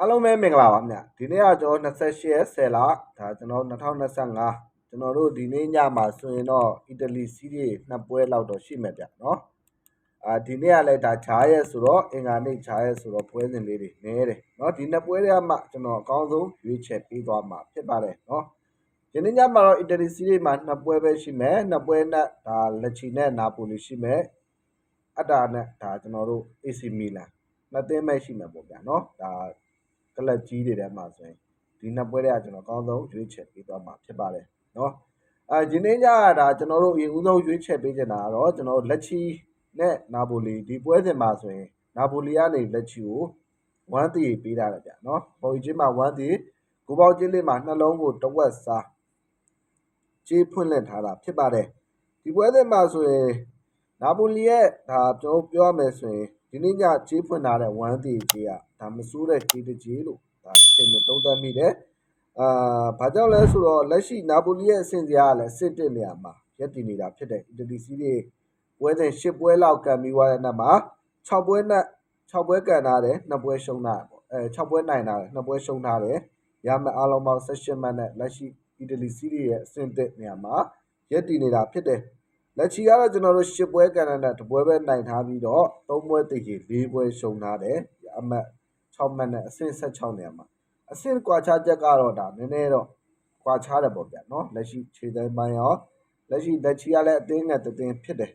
အားလုံးပဲမင်္ဂလာပါခင်ဗျဒီနေ့ကကျွန်တော်28ရက်10လဒါကျွန်တော်2025ကျွန်တော်တို့ဒီနေ့ညမှာဆိုရင်တော့အီတလီစီးရီးနှစ်ပွဲလောက်တော့ရှိမယ်ဗျနော်အာဒီနေ့ကလည်းဒါဂျားရဲ့ဆိုတော့အင်္ဂါနေ့ဂျားရဲ့ဆိုတော့ပွဲစဉ်လေးတွေနည်းတယ်နော်ဒီနှစ်ပွဲတွေကမှကျွန်တော်အကောင်းဆုံးရွေးချယ်ပေးသွားမှာဖြစ်ပါတယ်နော်ယနေ့ညမှာတော့အီတလီစီးရီးမှာနှစ်ပွဲပဲရှိမယ်နှစ်ပွဲနဲ့ဒါလက်ချီနဲ့နာပိုလီရှိမယ်အတားနဲ့ဒါကျွန်တော်တို့ AC မီလန်နှစ်သင်းပဲရှိမယ်ပေါ့ဗျာနော်ဒါ ကလပ်ကြီးတွေထဲမှာဆိုရင်ဒီနှစ်ပွဲတည်းကကျွန်တော်အကောင်းဆုံးရွေးချယ်ပေးသွားမှာဖြစ်ပါတယ်နော်အဲဒီနေ့ညကဒါကျွန်တော်တို့အရင်ဦးဆုံးရွေးချယ်ပေးချင်တာကတော့ကျွန်တော်လက်ချီနဲ့နာပိုလီဒီပွဲစဉ်မှာဆိုရင်နာပိုလီကနေလက်ချီကို1တီပေးတာလေဗျာနော်ဘော်ကြီးမှာ1တီကိုပေါချင်းလေးမှာနှလုံးကိုတဝက်စားကြေးဖွင့်လှစ်ထားတာဖြစ်ပါတယ်ဒီပွဲစဉ်မှာဆိုရင်နာပိုလီရဲ့ဒါကျွန်တော်ပြောရမယ်ဆိုရင် ဒီနေ့ညကြေးဖွင့်ထားတဲ့1တီကြေးကဒါမစိုးတဲ့ကြေးတစ်ကြေးလို့ဒါထင်မြင်သုံးသပ်မိတယ်အာဘာကြောင့်လဲဆိုတော့လက်ရှိနာပိုလီရဲ့အဆင့်စရာကလည်းအဆင့်တက်နေရမှာရက်တည်နေတာဖြစ်တယ်အီတလီစီးတွေပွဲစဉ်၈ပွဲလောက်ကန်ပြီးသွားတဲ့နောက်မှာ6ပွဲနဲ့6ပွဲကန်ထားတယ်2ပွဲရှုံးထားတယ်ပေါ့အဲ6ပွဲနိုင်ထားတယ်2ပွဲရှုံးထားတယ်ရမယ်အားလုံးပေါင်း18မှတ်နဲ့လက်ရှိအီတလီစီးတွေရဲ့အဆင့်တက်နေရမှာရက်တည်နေတာဖြစ်တယ် လက်ချီကတော့ကျွန်တော်တို့၈ပွဲကန်တဲ့တပွဲပဲနိုင်ထားပြီးတော့၃ပွဲတည်ကြီး၄ပွဲရှုံးထားတယ်အမှတ်6မှတ်နဲ့အဆင့်16နေရာမှာအဆင့်ကွာခြားချက်ကတော့ဒါနည်းနည်းတော့ကွာခြားတယ်ပေါ့ဗျာနော်လက်ရှိခြေသိမ်းပိုင်းရောလက်ရှိလက်ချီကလည်းအသင်းငယ်တသင်းဖြစ်တယ်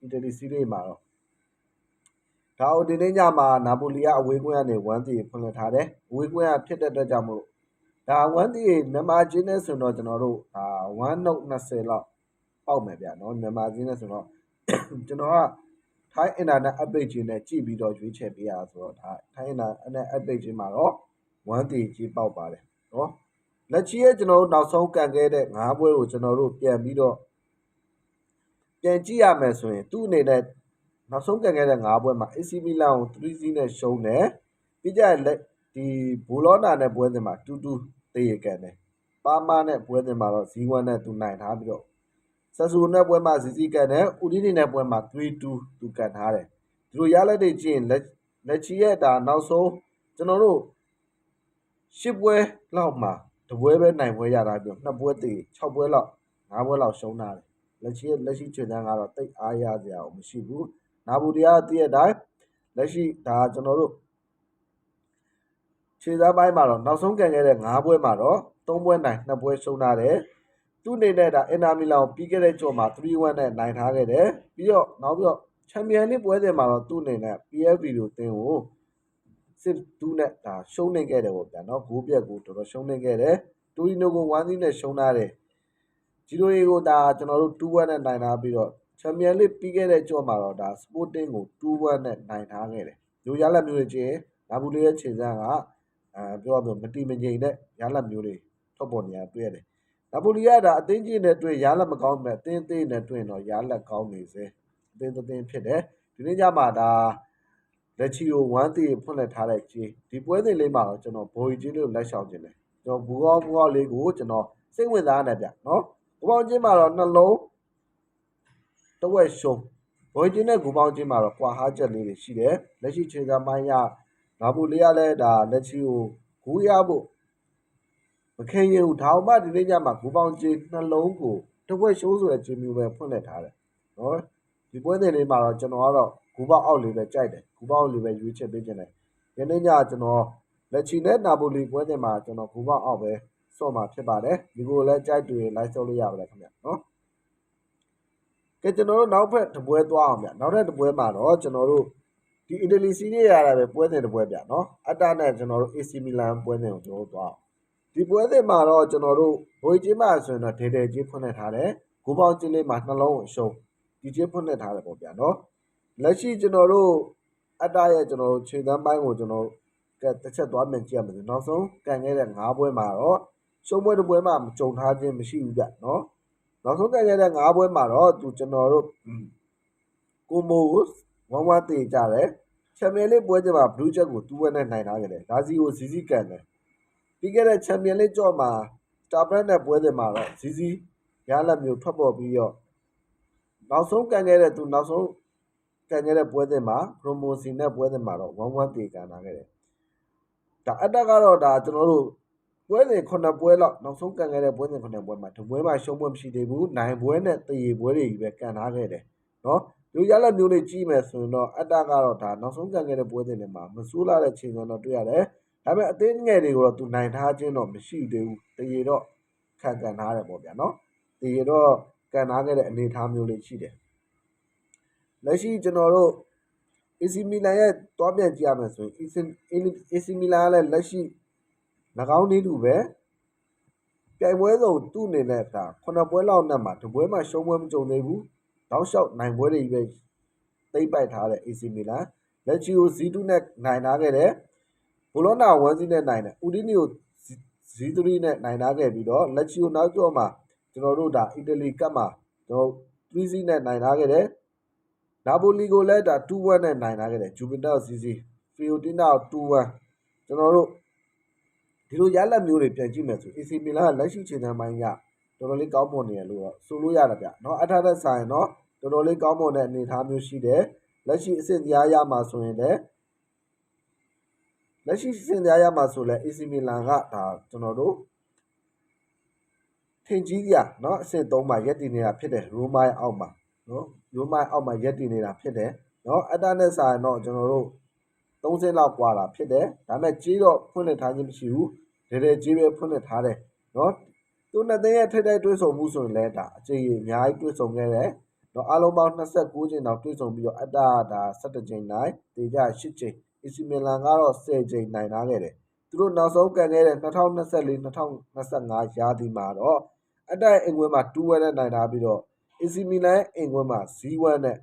အီတလီစီးရီးမှာတော့ဒါအိုဒီနေ့ညမှာနာပိုလီကအဝေးကွင်းကနေ1-3ဖွင့်လှစ်ထားတယ်အဝေးကွင်းကဖြစ်တဲ့အတွက်ကြောင့်မို့ဒါ1-3မြန်မာချင်းနဲ့ဆိုတော့ကျွန်တော်တို့ဒါ1နှုတ်20လောက် ပေါက်မယ်ဗျာနော်မြန်မာချင်းနဲ့ဆိုတော့ကျွန်တော်ကထိုင်းအင်တာနက် update ချင်းနဲ့ကြည့်ပြီးတော့ရွေးချယ်ပေးရဆိုတော့ဒါထိုင်းအင်တာနက် update ချင်းမှာတော့1တီကြီးပေါက်ပါတယ်နော်လက်ချီရဲ့ကျွန်တော်တို့နောက်ဆုံးကန်ခဲ့တဲ့၅ပွဲကိုကျွန်တော်တို့ပြန်ပြီးတော့ပြန်ကြည့်ရမယ်ဆိုရင်သူ့အနေနဲ့နောက်ဆုံးကန်ခဲ့တဲ့၅ပွဲမှာ AC Milan ကို3-0နဲ့ရှုံးတယ်ပြီးကြလက်ဒီဘူလောနာနဲ့ပွဲစဉ်မှာ2-2တေးရကန်တယ်ပါမာနဲ့ပွဲစဉ်မှာတော့0-1နဲ့သူနိုင်ထားပြီးတော့ ဆဆူနဲ့ပွဲမှာဇီဇီကန်တယ်ဦးဒီနေနဲ့ပွဲမှာ3-2သူကန်ထားတယ်ဒီလိုရလက်တွေကြည့်ရင်လက်လက်ချီရဲ့ဒါနောက်ဆုံးကျွန်တော်တို့ရှစ်ပွဲလောက်မှာတပွဲပဲနိုင်ပွဲရတာပြီးနှစ်ပွဲတည်6ပွဲလောက်5ပွဲလောက်ရှုံးထားတယ်လက်ရှိလက်ရှိခြေတန်းကတော့တိတ်အားရစရာမရှိဘူးနာဘူဒီယာတည့်ရတိုင်းလက်ရှိဒါကျွန်တော်တို့ခြေသားပိုင်းမှာတော့နောက်ဆုံးကန်ခဲ့တဲ့5ပွဲမှာတော့3ပွဲနိုင်2ပွဲရှုံးထားတယ် သူ့အနေနဲ့ဒါအင်နာမီလာကိုပြီးခဲ့တဲ့ကြော်မှာ3-1နဲ့နိုင်ထားခဲ့တယ်ပြီးတော့နောက်ပြီးတော့ချန်ပီယံလိပွဲစဉ်မှာတော့သူ့အနေနဲ့ PFP ကိုတင်းကိုစစ်တူးနဲ့ဒါရှုံးနေခဲ့တယ်ပေါ့ဗျာနော်ဂိုးပြက်ကိုတော်တော်ရှုံးနေခဲ့တယ်တူရီနိုကို1 0နဲ့ရှုံးထားတယ်ဂျီရိုရီကိုဒါကျွန်တော်တို့2-1နဲ့နိုင်ထားပြီးတော့ချန်ပီယံလိပြီးခဲ့တဲ့ကြော့မှာတော့ဒါစပိုတင်းကို2-1နဲ့နိုင်ထားခဲ့တယ်လူရလက်မျိုးတွေချင်းနာဘူးလီရဲ့ခြေစမ်းကအဲပြောရမယ်မတီမငိမ်တဲ့ရလက်မျိုးတွေထုတ်ပေါ်နေရတွေ့ရတယ် နာပိုလီကဒါအသင်းကြီးနဲ့တွေ့ရလက်မကောင်းမဲ့အသင်းသေးနဲ့တွေ့တော့ရလက်ကောင်းနေစေအသင်းသင်းဖြစ်တယ်ဒီနေ့ညမှာဒါလက်ချီကို1တီဖွင့်လှစ်ထားတဲ့ကြီးဒီပွဲစဉ်လေးမှာတော့ကျွန်တော်ဘိုးကြီးလေးကိုလက်ရှောင်ခြင်းတယ်ကျွန်တော်ဘူကောဘူကောလေးကိုကျွန်တော်စိတ်ဝင်စားနေဗျနော်ဘူပေါင်းချင်းမှာတော့နှလုံးတဝက်ရှုံးဘိုးကြီးနဲ့ဘူပေါင်းချင်းမှာတော့ကွာဟာချက်လေးတွေရှိတယ်လက်ရှိခြေကမိုင်းရနာဘူလေးကလည်းဒါလက်ချီကိုဂူးရဖို့ မခင်ရဘူးဒါမှဒီနေ့ညမှာဘူပေါင်းချင်းနှလုံးကိုတဝက်ရှုံးဆိုတဲ့ချင်းမျိုးပဲဖွင့်လှစ်ထားတယ်နော်ဒီပွဲစဉ်လေးမှာတော့ကျွန်တော်ကတော့ဂူပေါအောက်လေးပဲကြိုက်တယ်ဂူပေါအောက်လေးပဲရွေးချက်ပေးခြင်းတယ်ယနေ့ညကျွန်တော်လက်ချီနဲ့နာပိုလီပွဲစဉ်မှာကျွန်တော်ဂူပေါအောက်ပဲစော့မှာဖြစ်ပါတယ်ဒီကိုလည်းကြိုက်တွေ့လိုက်စော့လို့ရပါတယ်ခင်ဗျနော်ကဲကျွန်တော်တို့နောက်ဖက်တပွဲသွားအောင်ဗျနောက်ထပ်တပွဲမှာတော့ကျွန်တော်တို့ဒီအီတလီစီးရီးရတာပဲပွဲစဉ်တပွဲဗျနော်အတ္တနဲ့ကျွန်တော်တို့ AC Milan ပွဲစဉ်ကိုကျွန်တော်တို့သွားအောင် ဒီပွဲစဉ်မှာတော့ကျွန်တော်တို့ဘိုးကြီးမှဆိုရင်တော့ဒေဒေကြီးဖွင့်နေထားတယ်ဂိုးပေါင်းကြီးလေးမှာနှလုံးကိုရှုံးဒီကြီးဖွင့်နေထားတယ်ပေါ့ဗျာနော်လက်ရှိကျွန်တော်တို့အတ္တရဲ့ကျွန်တော်တို့ခြေတန်းပိုင်းကိုကျွန်တော်ကတစ်ချက်သွားမြင်ကြည့်ရမယ်နောက်ဆုံးကန်ခဲ့တဲ့၅ပွဲမှာတော့ရှုံးပွဲတစ်ပွဲမှမကြုံထားခြင်းမရှိဘူးဗျနော်နောက်ဆုံးကန်ခဲ့တဲ့၅ပွဲမှာတော့သူကျွန်တော်တို့ကိုမိုကိုဝမ်းဝမ်းတေကြတယ်ချန်ပီယံလိပွဲစဉ်မှာဘလူးချက်ကို2ဝက်နဲ့နိုင်ထားခဲ့တယ်ဒါစီကိုဇီဇီကန်တယ် ပြီးခဲ့တဲ့ချန်ပီယံလိကြော့မှာစတာဘရက်နဲ့ပွဲစဉ်မှာတော့ဇီဇီရလက်မျိုးထွက်ပေါ်ပြီးတော့နောက်ဆုံးကန်ခဲ့တဲ့သူနောက်ဆုံးကန်ခဲ့တဲ့ပွဲစဉ်မှာ promotion နဲ့ပွဲစဉ်မှာတော့11တေကန်လာခဲ့တယ်ဒါအတက်ကတော့ဒါကျွန်တော်တို့ပွဲစဉ်9ပွဲလောက်နောက်ဆုံးကန်ခဲ့တဲ့ပွဲစဉ်9ပွဲမှာတပွဲမှာရှုံးပွဲမရှိသေးဘူးနိုင်ပွဲနဲ့တရေပွဲတွေကြီးပဲကန်ထားခဲ့တယ်နော်ဒီရလက်မျိုးတွေကြီးမယ်ဆိုရင်တော့အတက်ကတော့ဒါနောက်ဆုံးကန်ခဲ့တဲ့ပွဲစဉ်တွေမှာမဆိုးလာတဲ့ချိန်စံတော့တွေ့ရတယ် ဒါပေမဲ့အသင်းငယ်တွေကိုတော့သူနိုင်ထားခြင်းတော့မရှိသေးဘူးတရေတော့ခံကန်ထားတယ်ပေါ့ဗျာနော်တရေတော့ကန်ထားခဲ့တဲ့အနေအထားမျိုးလေးရှိတယ်လက်ရှိကျွန်တော်တို့ AC Milan ရဲ့တွားပြန်ကြည့်ရမယ်ဆိုရင် AC AC Milan ကလည်းလက်ရှိ၎င်းနေတူပဲပြိုင်ပွဲစုံသူ့အနေနဲ့ဒါခုနှစ်ပွဲလောက်နဲ့မှာတပွဲမှရှုံးပွဲမကြုံသေးဘူးတောက်လျှောက်နိုင်ပွဲတွေပဲသိမ့်ပိုက်ထားတဲ့ AC Milan လက်ချီကို Z2 နဲ့နိုင်ထားခဲ့တယ် ဘိုလောနာ1-0နဲ့နိုင်တယ်ဥဒီနီကို0-3နဲ့နိုင်ထားခဲ့ပြီးတော့လက်ချီကိုနောက်ကျော့မှာကျွန်တော်တို့ဒါအီတလီကပ်မှာကျွန်တော်3-0နဲ့နိုင်ထားခဲ့တယ်နာပိုလီကိုလည်းဒါ2-1နဲ့နိုင်ထားခဲ့တယ်ဂျူပီတာစီစီဖီယိုတင်နာ2-1ကျွန်တော်တို့ဒီလိုရလက်မျိုးတွေပြန်ကြည့်မယ်ဆို AC Milan ကလက်ရှိချိန်တန်းပိုင်းကတော်တော်လေးကောင်းမွန်နေရလို့ဆိုလို့ရတာဗျ။နော်အထာတဲ့ဆိုင်တော့တော်တော်လေးကောင်းမွန်တဲ့အနေအထားမျိုးရှိတယ်။လက်ရှိအဆင့်တရားရမှာဆိုရင်လည်း လက်ရှိအဆင့်တရားရမှာဆိုလည်း AC Milan ကဒါကျွန်တော်တို့ထင်ကြီးကြเนาะအဆင့်3မှာရက်တည်နေတာဖြစ်တယ်ရိုမိုင်းအောက်မှာ နော်ရိုးမိုင်းအောက်မှာရက်တည်နေတာဖြစ်တယ်နော်အတ္တနဲ့စာရင်တော့ကျွန်တော်တို့30လောက်กว่าတာဖြစ်တယ်ဒါပေမဲ့ကြီးတော့ဖွင့်လှစ်ထားခြင်းမရှိဘူးဒေဒေကြီးပဲဖွင့်လှစ်ထားတယ်နော်သူနှစ်သိန်းရဲ့ထိပ်တိုက်တွဲဆုံမှုဆိုရင်လည်းဒါအကြိမ်အများကြီးတွဲဆုံခဲ့တယ်နော်အလုံးပေါင်း29ချိန်တောင်တွဲဆုံပြီးတော့အတ္တဒါ17ချိန်နိုင်တေကြ8ချိန် AC Milan ကတော့10ချိန်နိုင်ထားခဲ့တယ်သူတို့နောက်ဆုံးကန်ခဲ့တဲ့2024 2025ရာသီမှာတော့အတ္တရဲ့အင်္ဂွဲမှာ2ဝဲနဲ့နိုင်ထားပြီးတော့ AC Milan ရဲ့အိမ်ခွင်းမှာ Z1 နဲ့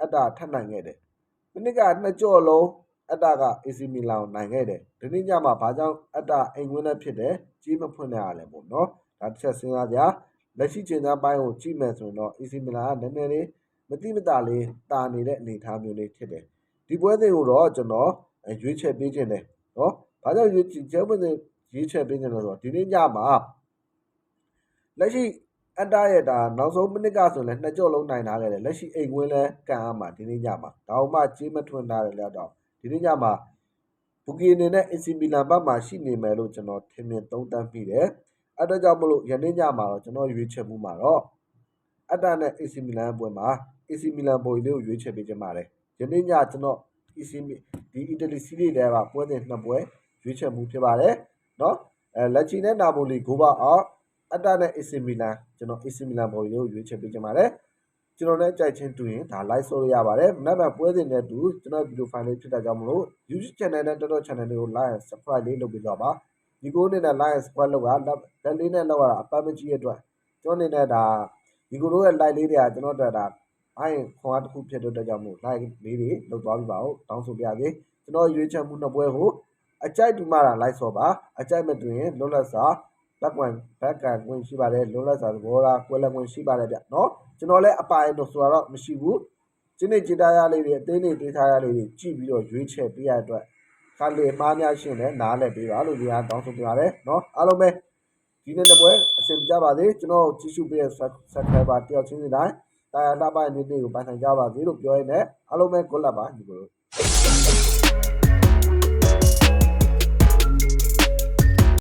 အတ္တထပ်နိုင်ခဲ့တယ်။ဒီနှစ်ကနှစ်ကြော့လုံးအတ္တက AC Milan ကိုနိုင်ခဲ့တယ်။ဒီနေ့ညမှာဘာကြောင့်အတ္တအိမ်ခွင်းနဲ့ဖြစ်တယ်ကြီးမဖွင့်ရလဲပေါ့နော်။ဒါတစ်ချက်စဉ်းစားကြ။လက်ရှိချိန်သားပိုင်းကိုကြည့်မယ်ဆိုရင်တော့ AC Milan ကနည်းနည်းလေးမတိမတာလေးတာနေတဲ့အနေအထားမျိုးလေးဖြစ်တယ်။ ဒီပွဲစဉ်ကိုတော့ကျွန်တော်ရွေးချယ်ပေးခြင်းတယ်နော်။ဘာကြောင့်ရွေးချယ်ကျဲပွဲစဉ်ရွေးချယ်ပေးခြင်းလဲဆိုတော့ဒီနေ့ညမှာလက်ရှိအတ္တရဲ့ဒါနောက်ဆုံးမိနစ်ကဆိုရင်လည်းနှစ်ကြော့လုံးနိုင်ထားခဲ့တယ်လက်ရှိအိမ်ကွင်းလဲကန်အားမှာဒီနေ့ညမှာဒါအောင်မှကြေးမထွန်းထားတယ်လည်းတော့ဒီနေ့ညမှာဘူကီအနေနဲ့ AC Milan ဘက်မှာရှိနေမယ်လို့ကျွန်တော်ထင်မြင်သုံးသပ်မိတယ်အဲဒါကြောင့်မလို့ယနေ့ညမှာတော့ကျွန်တော်ရွေးချယ်မှုမှာတော့အတ္တနဲ့ AC Milan ပွဲမှာ AC Milan ပုံလေးကိုရွေးချယ်ပေးခြင်းပါတယ် ယနေ့ညကျွန်တော်ဒီစီဒီအီတလီစီးရီးလည်းပါပွဲစဉ်နှစ်ပွဲရွေးချယ်မှုဖြစ်ပါတယ်နော်အဲလက်ချီနဲ့နာပိုလီဂိုးပါအောင်အတ္တနဲ့အစ်စီမီလန်ကျွန်တော်အစ်စီမီလန်ဘော်လေးကိုရွေးချယ်ပေးကြပါတယ်ကျွန်တော်လည်းကြိုက်ချင်းတူရင်ဒါ live ဆိုရရပါတယ်မနက်ဖြန်ပွဲစဉ်နဲ့တူကျွန်တော်ဗီဒီယို file လေးဖြစ်တာကြောင့်မလို့ YouTube channel နဲ့တော်တော် channel လေးကို like and subscribe လေးလုပ်ပေးကြပါဒီကိုနဲ့ like and subscribe လုပ်တာလက်လေးနဲ့လောက်ရတာအပတ်မကြီးအတွက်ကျွန်တော်နေနဲ့ဒါဒီကိုတို့ရဲ့ like လေးတွေကကျွန်တော်တို့အတွက်ဒါ အိုင်းခွန်အားတစ်ခုဖြစ်တဲ့အတွက်ကြောင့်မို့ like လေးတွေလုပ်သွားပြီးပါဦးတောင်းဆိုပြစေကျွန်တော်ရွေးချယ်မှုနှစ်ပွဲကိုအကြိုက်တူမှတာ like ဆော့ပါအကြိုက်မတူရင်လွတ်လပ်စွာဘက်ကွန်ဘက်ကန်ဝင်ရှိပါတယ်လွတ်လပ်စွာသဘောထားကွဲလက်ဝင်ရှိပါတယ်ဗျနော်ကျွန်တော်လည်းအပိုင်တော့ဆိုတော့မရှိဘူးကျင်းနေကြတာရလေးတွေအသေးလေးဒေးထားရလေးတွေကြည့်ပြီးတော့ရွေးချယ်ပေးရတဲ့အတွက်ခါလေမှားများရှင်လည်းနားလည်ပေးပါလို့ဒီဟာတောင်းဆိုပြပါတယ်နော်အားလုံးပဲဒီနေ့တစ်ပွဲအဆင်ပြေကြပါစေကျွန်တော်ကြည့်ရှုပေးတဲ့ subscriber တယောက်ချင်းစီတိုင်း တာယာလှပတဲ့နေ့လေးကိုပိုင်ဆိုင်ကြပါစေလို့ပြောရင်းနဲ့အားလုံးပဲ good luck ပါဒီလို